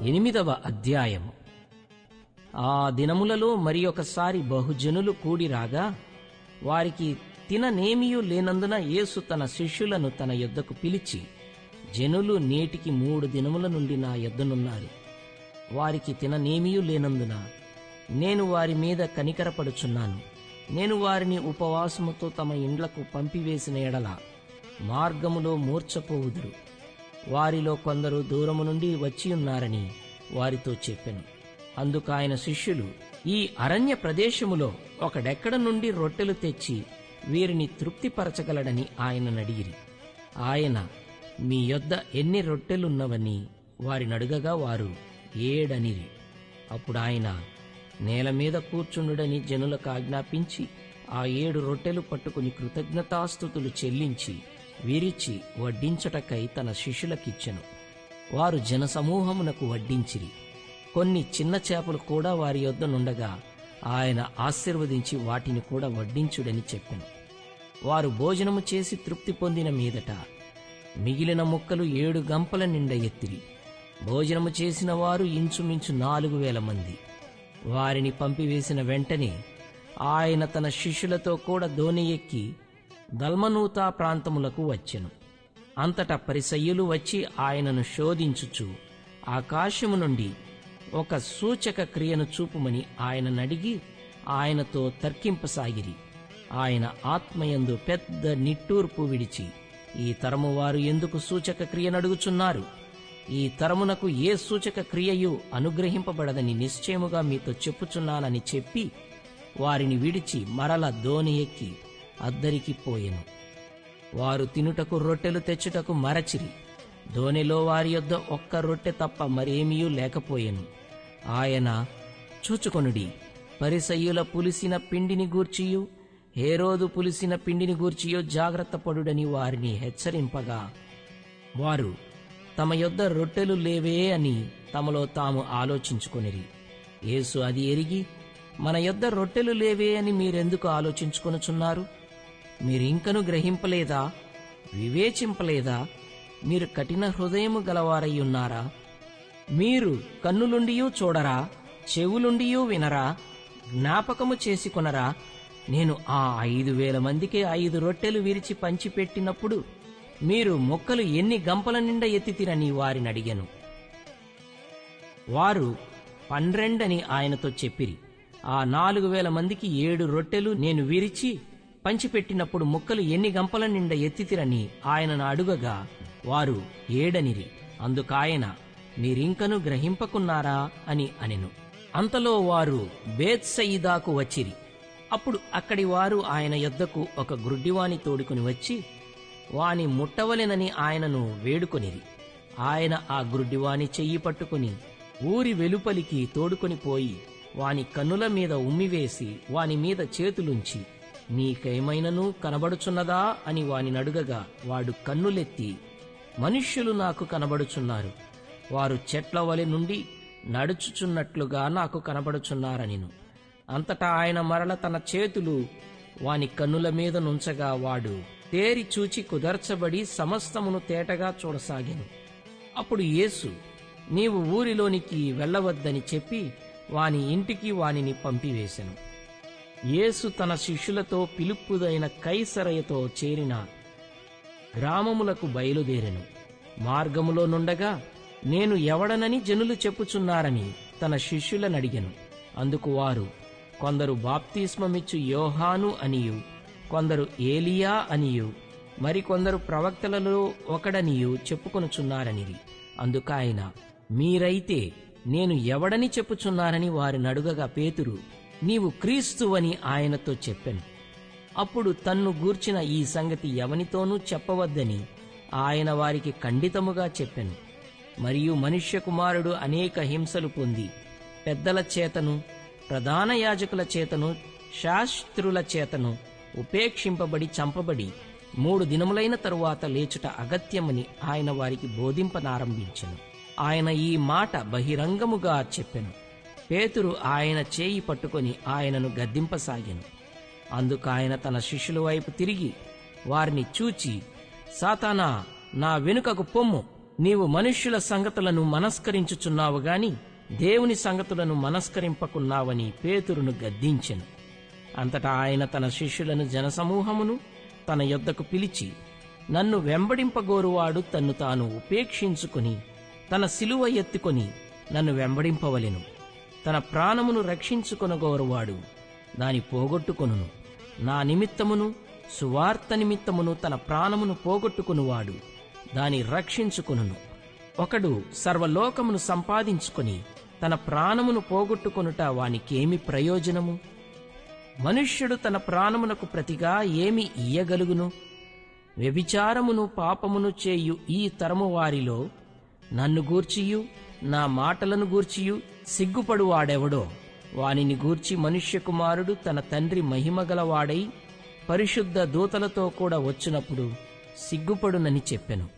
ఎనిమిదవ అధ్యాయము. ఆ దినములలో మరి ఒకసారి బహుజనులు కూడి రాగా వారికి తిననేమియూ లేనందున యేసు తన శిష్యులను తన యొద్దకు పిలిచి జనులు నేటికి మూడు దినముల నుండి నా యొద్దనున్నారు. వారికి తిననేమియూ లేనందున నేను వారి మీద కనికరపడుచున్నాను. నేను వారిని ఉపవాసముతో తమ ఇండ్లకు పంపివేసిన ఎడల మార్గములో మూర్చపోవుదురు వారిలో కొందరు దూరము నుండి వచ్చి ఉన్నారని వారితో చెప్పెను. అందుకు ఆయన శిష్యులు ఈ అరణ్య ప్రదేశములో ఒకడెక్కడ నుండి రొట్టెలు తెచ్చి వీరిని తృప్తిపరచగలడని ఆయన నడిగిరి ఆయన మీ యొద్ద ఎన్ని రొట్టెలున్నవని వారినడుగగా వారు ఏడనిరి. అప్పుడు ఆయన నేల మీద కూర్చుండుడని జనులకు ఆజ్ఞాపించి ఆ ఏడు రొట్టెలు పట్టుకుని కృతజ్ఞతాస్థుతులు చెల్లించి విరిచి వడ్డించటకై తన శిష్యులకిచ్చెను. వారు జనసమూహమునకు వడ్డించిరి. కొన్ని చిన్న చేపలు కూడా వారి యొద్ద నుండగా ఆయన ఆశీర్వదించి వాటిని కూడా వడ్డించుడని చెప్పెను. వారు భోజనము చేసి తృప్తి పొందిన మీదట మిగిలిన ముక్కలు ఏడు గంపల నిండా ఎత్తిరి. భోజనము చేసిన వారు ఇంచుమించు నాలుగు వేల మంది. వారిని పంపివేసిన వెంటనే ఆయన తన శిష్యులతో కూడా దోణి ఎక్కి దల్మనూతా ప్రాంతములకు వచ్చెను. అంతటా పరిసయ్యులు వచ్చి ఆయనను శోధించుచు ఆకాశము నుండి ఒక సూచక క్రియను చూపుమని ఆయననడిగి ఆయనతో తర్కింపసాగిరి. ఆయన ఆత్మయందు పెద్ద నిట్టూర్పు విడిచి ఈ తరము వారు ఎందుకు సూచక క్రియనడుగుచున్నారు? ఈ తరమునకు ఏ సూచక క్రియయు అనుగ్రహింపబడదని నిశ్చయముగా మీతో చెప్పుచున్నానని చెప్పి వారిని విడిచి మరల దోని ఎక్కి అద్దరికి పోయెను. వారు తినుటకు రొట్టెలు తెచ్చుటకు మరచిరి. ధోనిలో వారి యొద్ద ఒక్క రొట్టె తప్ప మరేమీయూ లేకపోయెను. ఆయన చూచుకొనుడి పరిసయ్యుల పులిసిన పిండిని గూర్చియు హేరోదు పులిసిన పిండిని గూర్చియో జాగ్రత్త పడుడని వారిని హెచ్చరింపగా వారు తమ యొద్ద రొట్టెలు లేవే అని తమలో తాము ఆలోచించుకొనిరి. యేసు అది ఎరిగి మన యొద్ద రొట్టెలు లేవే అని మీరెందుకు ఆలోచించుకొనుచున్నారు? మీరింకను గ్రహింపలేదా? వివేచింపలేదా? మీరు కఠిన హృదయము గలవారై ఉన్నారా? మీరు కన్నులుండియూ చూడరా? చెవులుండియూ వినరా? జ్ఞాపకము చేసుకొనరా నేను ఆ ఐదు వేల మందికి ఐదు రొట్టెలు విరిచి పంచిపెట్టినప్పుడు మీరు మొక్కలు ఎన్ని గంపల నిండా ఎత్తితిరని వారిని అడిగాను. వారు పన్నెండని ఆయనతో చెప్పిరి. ఆ నాలుగు వేల మందికి ఏడు రొట్టెలు నేను విరిచి పంచిపెట్టినప్పుడు ముక్కలు ఎన్ని గంపల నిండా ఎత్తితిరని ఆయనను అడుగగా వారు ఏడనిరి అందుకాయన మీరింకను గ్రహింపకున్నారా? అని అనెను. అంతలో వారు బేత్సయిదాకు వచ్చిరి. అప్పుడు అక్కడి వారు ఆయన యొద్దకు ఒక గ్రుడ్డివాని తోడుకుని వచ్చి వాని ముట్టవలెనని ఆయనను వేడుకొనిరి. ఆయన ఆ గ్రుడ్డివాని చెయ్యి పట్టుకుని ఊరి వెలుపలికి తోడుకొని పోయి వాని కన్నుల మీద ఉమ్మివేసి వాని మీద చేతులుంచి నీకేమైనను కనబడుచున్నదా అని వాని నడుగగా వాడు కన్నులెత్తి మనుష్యులు నాకు కనబడుచున్నారు. వారు చెట్ల వలె నుండి నడుచుచున్నట్లుగా నాకు కనబడుచున్నారనిను. అంతటా ఆయన మరల తన చేతులు వాని కన్నుల మీద నుంచగా వాడు తేరి చూచి కుదర్చబడి సమస్తమును తేటగా చూడసాగాను. అప్పుడు యేసు నీవు ఊరిలోనికి వెళ్ళవద్దని చెప్పి వాని ఇంటికి వానిని పంపివేశెను. యేసు తన శిష్యులతో పిలుపుదైన కైసరయతో చేరిన గ్రామములకు బయలుదేరెను. మార్గములో నుండగా నేను ఎవడనని జనులు చెప్పుచున్నారని తన శిష్యులనడిగెను. అందుకు వారు కొందరు బాప్తిస్మమిచ్చు యోహాను అనియు కొందరు ఏలియా అనియు మరికొందరు ప్రవక్తలలో ఒకడనియు చెప్పుకొనుచున్నారనిది అందుకాయన మీరైతే నేను ఎవడని చెప్పుచున్నారని వారి నడుగగా పేతురు నీవు క్రీస్తువని ఆయనతో చెప్పెను. అప్పుడు తన్ను గూర్చిన ఈ సంగతి ఎవనితోనూ చెప్పవద్దని ఆయన వారికి ఖండితముగా చెప్పెను. మరియు మనుష్య కుమారుడు అనేక హింసలు పొంది పెద్దల చేతను ప్రధాన యాజకుల చేతను శాస్త్రుల చేతను ఉపేక్షింపబడి చంపబడి మూడు దినములైన తరువాత లేచుట అగత్యమని ఆయన వారికి బోధింపనారంభించెను. ఆయన ఈ మాట బహిరంగముగా చెప్పెను. పేతురు ఆయన చేయి పట్టుకొని ఆయనను గద్దింపసాగాను. అందుకు ఆయన తన శిష్యుల వైపు తిరిగి వారిని చూచి సాతానా నా వెనుకకు పొమ్ము. నీవు మనుష్యుల సంగతులను మనస్కరించుచున్నావు గాని దేవుని సంగతులను మనస్కరింపకున్నావని పేతురును గద్దించెను. అంతటా ఆయన తన శిష్యులను జనసమూహమును తన యొద్దకు పిలిచి నన్ను వెంబడింపగోరువాడు తన్ను తాను ఉపేక్షించుకుని తన సిలువ ఎత్తుకొని నన్ను వెంబడింపవలెను. తన ప్రాణమును రక్షించుకొనగోరువాడు దాని పోగొట్టుకొనును. నా నిమిత్తమును సువార్త నిమిత్తమును తన ప్రాణమును పోగొట్టుకునివాడు. దాని రక్షించుకొనును. ఒకడు సర్వలోకమును సంపాదించుకొని తన ప్రాణమును పోగొట్టుకొనుట వానికేమి ప్రయోజనము? మనుష్యుడు తన ప్రాణమునకు ప్రతిగా ఏమి ఇయ్యగలుగును? వ్యభిచారమును పాపమును చేయు ఈ తరము వారిలో నన్ను గూర్చియు నా మాటలను గూర్చియు సిగ్గుపడువాడెవడో? వానిని గూర్చి మనుష్య కుమారుడు తన తండ్రి మహిమగలవాడై పరిశుద్ధ దూతలతో కూడా వచ్చినప్పుడు సిగ్గుపడునని చెప్పెను.